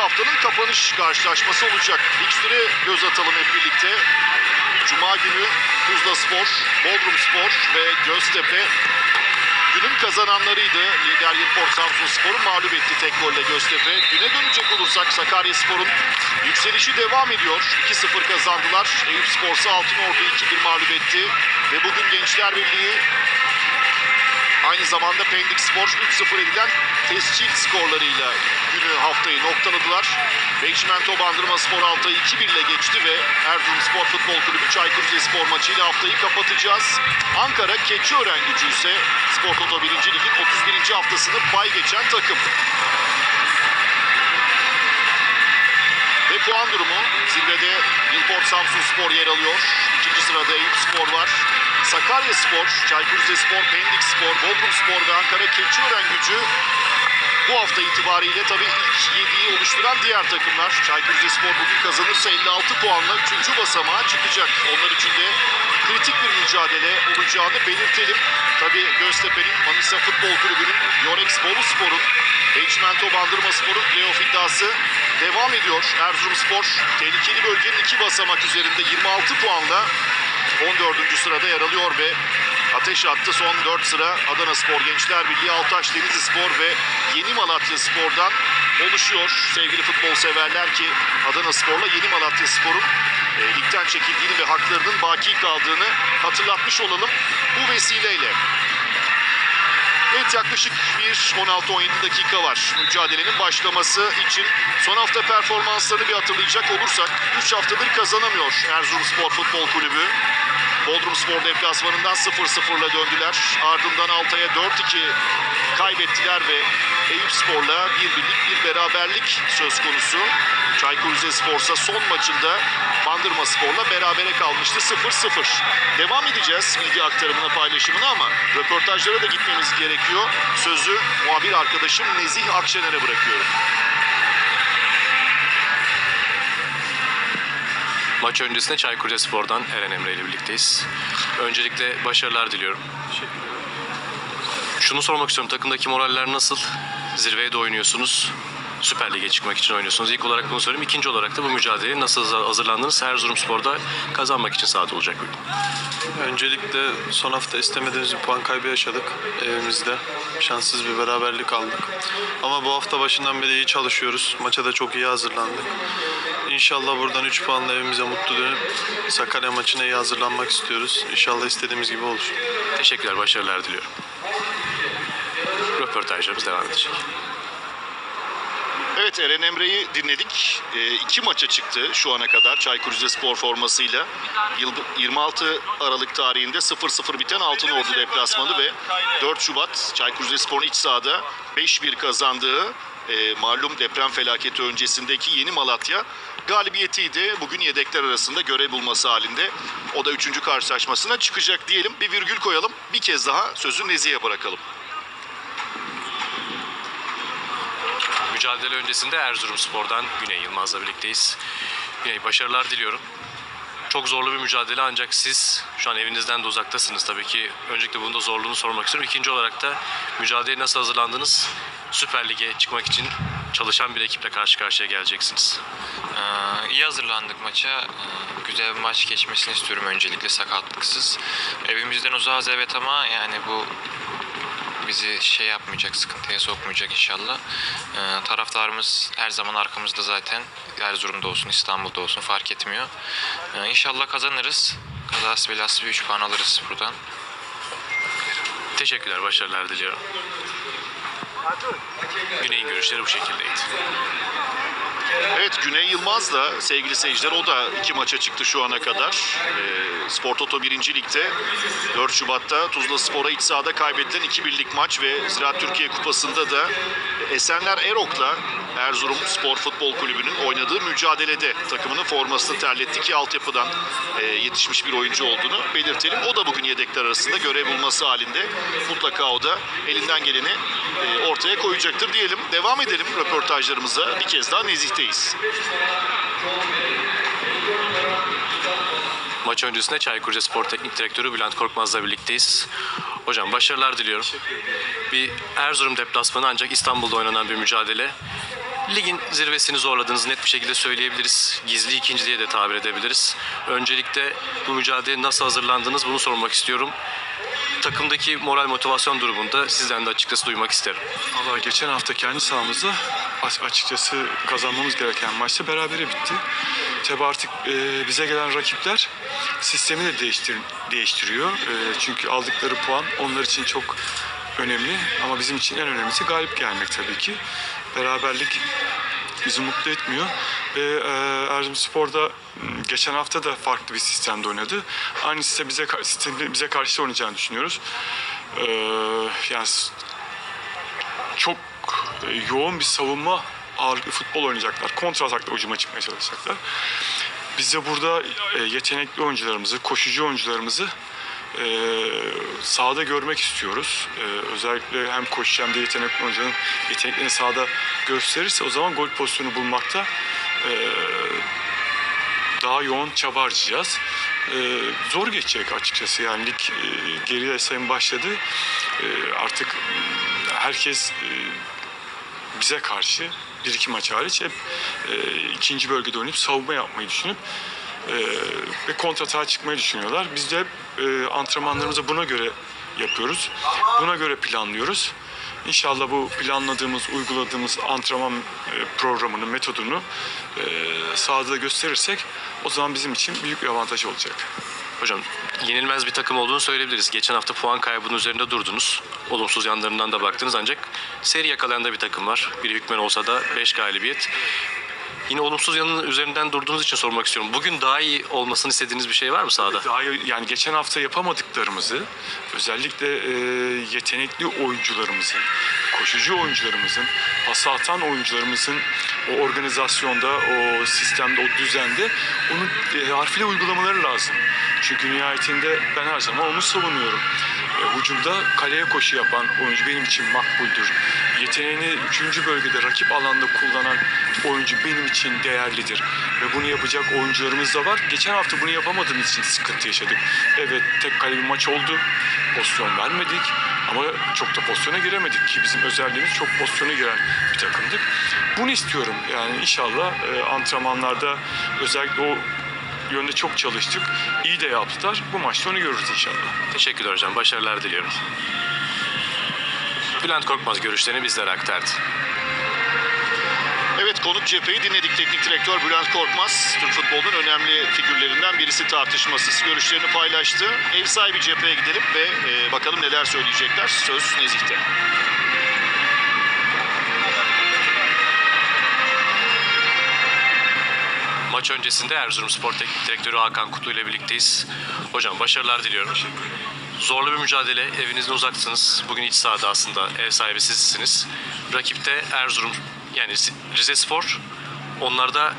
haftanın kapanış karşılaşması olacak. Fikstüre göz atalım hep birlikte. Cuma günü Tuzla Spor, Bodrum Spor ve Göztepe günün kazananlarıydı. Lider Yılport Samsun Spor'u mağlup etti tek golle Göztepe. Güne dönecek olursak Sakarya Spor'un yükselişi devam ediyor. 2-0 kazandılar. Eyüp Spor'sa Altınordu 2-1 mağlup etti. Ve bugün Gençler Birliği Aynı zamanda Pendik Spor 3-0 edilen tescil skorlarıyla günü haftayı noktaladılar. Beşmento Bandırma Spor Altay'ı 2-1 ile geçti ve Erzurum Spor Futbol Kulübü Çaykur Rizespor maçıyla haftayı kapatacağız. Ankara Keçiören gücü ise Spor Toto 1. Lig'in 31. haftasını pay geçen takım. Ve puan durumu zirvede Yılport Samsun Spor yer alıyor. İkinci sırada Eyüp Spor var. Sakarya Spor, Çaykur Rizespor, Pendik Spor, Bodrum Spor ve Ankara Keçiören gücü bu hafta itibariyle tabii ilk 7'yi oluşturan diğer takımlar. Çaykur Rizespor bugün kazanırsa 56 puanla 3. basamağa çıkacak. Onlar için de kritik bir mücadele olacağını belirtelim. Tabii Göztepe'nin Manisa Futbol Kulübü'nün Yonex Bolu Spor'un Beşmento Bandırma Spor'un playoff iddiası devam ediyor. Erzurum Spor tehlikeli bölgenin iki basamak üzerinde 26 puanla 14. sırada yer alıyor ve ateş attı son 4 sıra Adana Spor, Gençler Birliği, Altaş Denizli Spor ve Yeni Malatya Spor'dan oluşuyor. Sevgili futbol severler ki Adana Spor'la Yeni Malatya Spor'un e, ligden çekildiğini ve haklarının baki kaldığını hatırlatmış olalım bu vesileyle. Evet yaklaşık bir 16-17 dakika var mücadelenin başlaması için. Son hafta performanslarını bir hatırlayacak olursak 3 haftadır kazanamıyor Erzurumspor Futbol Kulübü. Bodrum Spor deplasmanından 0-0'la döndüler. Ardından Altay'a 4-2 kaybettiler ve Eyüp Spor'la bir birlik bir beraberlik söz konusu. Çaykur Rizespor ise son maçında Bandırma Spor'la berabere kalmıştı 0-0. Devam edeceğiz bilgi aktarımına paylaşımına ama röportajlara da gitmemiz gerekiyor. Sözü muhabir arkadaşım Nezih Akşener'e bırakıyorum. Maç öncesinde Çaykur Rizespor'dan Eren Emre ile birlikteyiz. Öncelikle başarılar diliyorum. Şunu sormak istiyorum. Takımdaki moraller nasıl? Zirveye de oynuyorsunuz. Süper Lig'e çıkmak için oynuyorsunuz. İlk olarak bunu söyleyeyim. İkinci olarak da bu mücadeleye nasıl hazırlandınız? Erzurumspor'da kazanmak için saat olacak bugün. Öncelikle son hafta istemediğimiz bir puan kaybı yaşadık evimizde. Şanssız bir beraberlik aldık. Ama bu hafta başından beri iyi çalışıyoruz. Maça da çok iyi hazırlandık. İnşallah buradan 3 puanla evimize mutlu dönüp Sakarya maçına iyi hazırlanmak istiyoruz. İnşallah istediğimiz gibi olur. Teşekkürler, başarılar diliyorum. Röportajlarımız devam edecek. Evet Eren Emre'yi dinledik. E, iki maça çıktı şu ana kadar Çaykur Rizespor formasıyla. Yıl 26 Aralık tarihinde 0-0 biten Altınordu deplasmanı ve 4 Şubat Çaykur Rizespor'un iç sahada 5-1 kazandığı e, malum deprem felaketi öncesindeki Yeni Malatya galibiyetiydi. Bugün yedekler arasında görev bulması halinde. O da 3. karşılaşmasına çıkacak diyelim. Bir virgül koyalım. Bir kez daha sözü Nezih'e bırakalım. Mücadele öncesinde Erzurumspor'dan Güney Yılmaz'la birlikteyiz. Güney başarılar diliyorum. Çok zorlu bir mücadele ancak siz şu an evinizden de uzaktasınız tabii ki. Öncelikle bunun da zorluğunu sormak istiyorum. İkinci olarak da mücadeleye nasıl hazırlandınız? Süper Lig'e çıkmak için çalışan bir ekiple karşı karşıya geleceksiniz. Ee, iyi hazırlandık maça. Ee, güzel bir maç geçmesini istiyorum öncelikle sakatlıksız. Evimizden uzağız evet ama yani bu bizi şey yapmayacak, sıkıntıya sokmayacak inşallah. Ee, taraftarımız her zaman arkamızda zaten. Erzurum'da olsun, İstanbul'da olsun fark etmiyor. Ee, inşallah kazanırız. Kazası belası bir 3 puan alırız buradan. Teşekkürler, başarılar diliyorum. Güney'in görüşleri bu şekildeydi. Güney Yılmaz da sevgili seyirciler o da iki maça çıktı şu ana kadar. Ee, Spor Toto 1. Lig'de 4 Şubat'ta Tuzla Spor'a iç sahada kaybedilen 2-1'lik maç ve Ziraat Türkiye Kupası'nda da Esenler Erok'la Erzurum Spor Futbol Kulübü'nün oynadığı mücadelede takımının formasını terletti ki altyapıdan e, yetişmiş bir oyuncu olduğunu belirtelim. O da bugün yedekler arasında görev bulması halinde mutlaka o da elinden geleni e, ortaya koyacaktır diyelim. Devam edelim röportajlarımıza. Bir kez daha Nezih'teyiz. Maç öncesinde Çaykur Rizespor Teknik Direktörü Bülent Korkmaz'la birlikteyiz. Hocam başarılar diliyorum. Bir Erzurum deplasmanı ancak İstanbul'da oynanan bir mücadele. Ligin zirvesini zorladığınızı net bir şekilde söyleyebiliriz. Gizli ikinci diye de tabir edebiliriz. Öncelikle bu mücadeleye nasıl hazırlandınız bunu sormak istiyorum. Takımdaki moral motivasyon durumunda sizden de açıkçası duymak isterim. Valla geçen hafta kendi sahamızda aç- açıkçası kazanmamız gereken maçta berabere bitti. Tabi artık e, bize gelen rakipler sistemi de değiştir, değiştiriyor. E, çünkü aldıkları puan onlar için çok önemli ama bizim için en önemlisi galip gelmek tabii ki. Beraberlik bizi mutlu etmiyor. Ve e, Erzurumspor'da m, geçen hafta da farklı bir sistemde oynadı. Aynı sistem bize, sistemi bize karşı oynayacağını düşünüyoruz. E, yani çok e, yoğun bir savunma ağırlıklı futbol oynayacaklar. Kontra atakla ucuma çıkmaya çalışacaklar. Biz de burada e, yetenekli oyuncularımızı, koşucu oyuncularımızı e, sahada görmek istiyoruz. E, özellikle hem koşucu hem de yetenekli oyuncuların yeteneklerini sahada gösterirse o zaman gol pozisyonu bulmakta e, daha yoğun çaba harcayacağız. E, zor geçecek açıkçası yani lig e, geriye sayım başladı. E, artık herkes e, bize karşı bir iki maç hariç hep e, ikinci bölgede oynayıp savunma yapmayı düşünüp ve kontratağa çıkmayı düşünüyorlar. Biz de e, antrenmanlarımızı buna göre yapıyoruz. Buna göre planlıyoruz. İnşallah bu planladığımız, uyguladığımız antrenman e, programını, metodunu e, sahada gösterirsek o zaman bizim için büyük bir avantaj olacak. Hocam yenilmez bir takım olduğunu söyleyebiliriz. Geçen hafta puan kaybının üzerinde durdunuz. Olumsuz yanlarından da baktınız ancak seri yakalayan da bir takım var. Bir hükmen olsa da 5 galibiyet. Yine olumsuz yanının üzerinden durduğunuz için sormak istiyorum. Bugün daha iyi olmasını istediğiniz bir şey var mı sahada? Daha yani geçen hafta yapamadıklarımızı özellikle e, yetenekli oyuncularımızın, koşucu oyuncularımızın, pas atan oyuncularımızın o organizasyonda, o sistemde, o düzende onu e, harfiyle uygulamaları lazım. Çünkü nihayetinde ben her zaman onu savunuyorum. E, hücumda kaleye koşu yapan oyuncu benim için makbuldür. Yeteneğini 3. bölgede rakip alanda kullanan oyuncu benim için değerlidir. Ve bunu yapacak oyuncularımız da var. Geçen hafta bunu yapamadığımız için sıkıntı yaşadık. Evet tek kale maç oldu. Pozisyon vermedik. Ama çok da pozisyona giremedik ki bizim özelliğimiz çok pozisyona giren bir takımdık. Bunu istiyorum. Yani inşallah e, antrenmanlarda özellikle o yönde çok çalıştık. İyi de yaptılar. Bu maçta onu görürüz inşallah. Teşekkürler hocam. Başarılar diliyorum. Bülent Korkmaz görüşlerini bizlere aktardı. Evet konuk cepheyi dinledik. Teknik direktör Bülent Korkmaz, Türk futbolunun önemli figürlerinden birisi tartışmasız görüşlerini paylaştı. Ev sahibi cepheye gidelim ve e, bakalım neler söyleyecekler. Söz Nezih'te. Maç öncesinde Erzurumspor Teknik Direktörü Hakan Kutlu ile birlikteyiz. Hocam başarılar diliyorum. Zorlu bir mücadele. Evinizden uzaksınız. Bugün iç sahada aslında ev sahibi sizsiniz. Rakipte Erzurum yani Rize Spor. Onlar da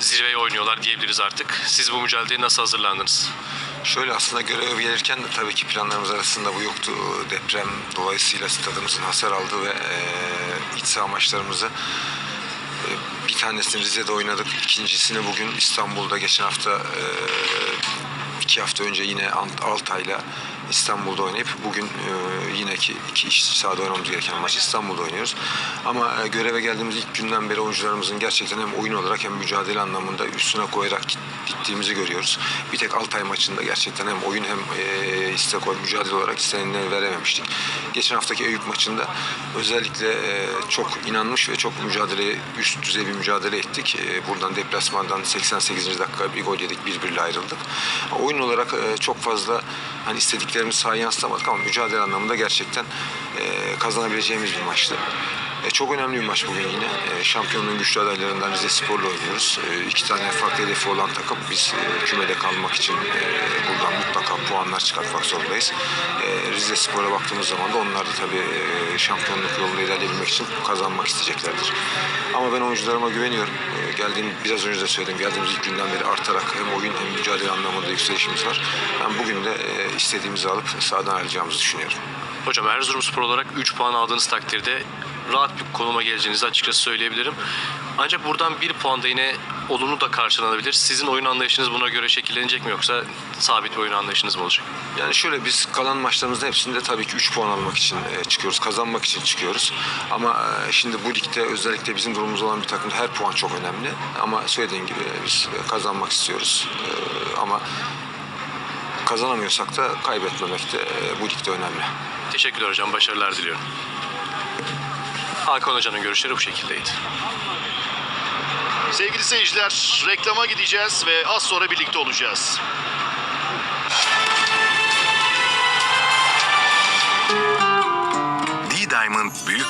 zirveye oynuyorlar diyebiliriz artık. Siz bu mücadeleye nasıl hazırlandınız? Şöyle aslında göreve gelirken de tabii ki planlarımız arasında bu yoktu. Deprem dolayısıyla stadımızın hasar aldığı ve e, iç saha maçlarımızı e, bir tanesini Rize'de oynadık. İkincisini bugün İstanbul'da geçen hafta e, iki hafta önce yine Altay'la İstanbul'da oynayıp bugün e, yine ki iki iş sahada oynamamız gereken maç İstanbul'da oynuyoruz. Ama e, göreve geldiğimiz ilk günden beri oyuncularımızın gerçekten hem oyun olarak hem mücadele anlamında üstüne koyarak git- gittiğimizi görüyoruz. Bir tek Altay maçında gerçekten hem oyun hem e, istek oyun mücadele olarak istenileni verememiştik. Geçen haftaki Eyüp maçında özellikle çok inanmış ve çok mücadele üst düzey bir mücadele ettik. Buradan deplasmandan 88. dakika bir gol yedik, 1-1'le ayrıldık. Oyun olarak e, çok fazla hani istediklerimizi sahaya yansıtamadık ama mücadele anlamında gerçekten e, kazanabileceğimiz bir maçtı. E, çok önemli bir maç bugün yine. E, şampiyonluğun güçlü adaylarından Rize Spor'la oynuyoruz. E, iki tane farklı hedefi olan takım. Biz e, kümede kalmak için e, buradan mutlaka puanlar çıkartmak zorundayız. E, Rize Spor'a baktığımız zaman da onlar da tabii e, şampiyonluk yolunda ilerleyebilmek için kazanmak isteyeceklerdir. Ama ben oyuncularıma güveniyorum. E, geldiğim biraz önce de söyledim. Geldiğimiz ilk günden beri artarak hem oyun hem mücadele anlamında yükselişimiz var. Ben bugün de e, istediğimizi alıp sahadan ayrılacağımızı düşünüyorum. Hocam Erzurumspor olarak 3 puan aldığınız takdirde rahat bir konuma geleceğinizi açıkçası söyleyebilirim. Ancak buradan 1 puan da yine olumlu da karşılanabilir. Sizin oyun anlayışınız buna göre şekillenecek mi yoksa sabit bir oyun anlayışınız mı olacak? Yani şöyle biz kalan maçlarımızın hepsinde tabii ki 3 puan almak için e, çıkıyoruz, kazanmak için çıkıyoruz. Ama e, şimdi bu ligde özellikle bizim durumumuz olan bir takımda her puan çok önemli. Ama söylediğim gibi biz e, kazanmak istiyoruz. E, Ama kazanamıyorsak da kaybetmemek de e, bu ligde önemli. Teşekkürler hocam. Başarılar diliyorum. Hakan Hoca'nın görüşleri bu şekildeydi. Sevgili seyirciler reklama gideceğiz ve az sonra birlikte olacağız. D-Diamond büyük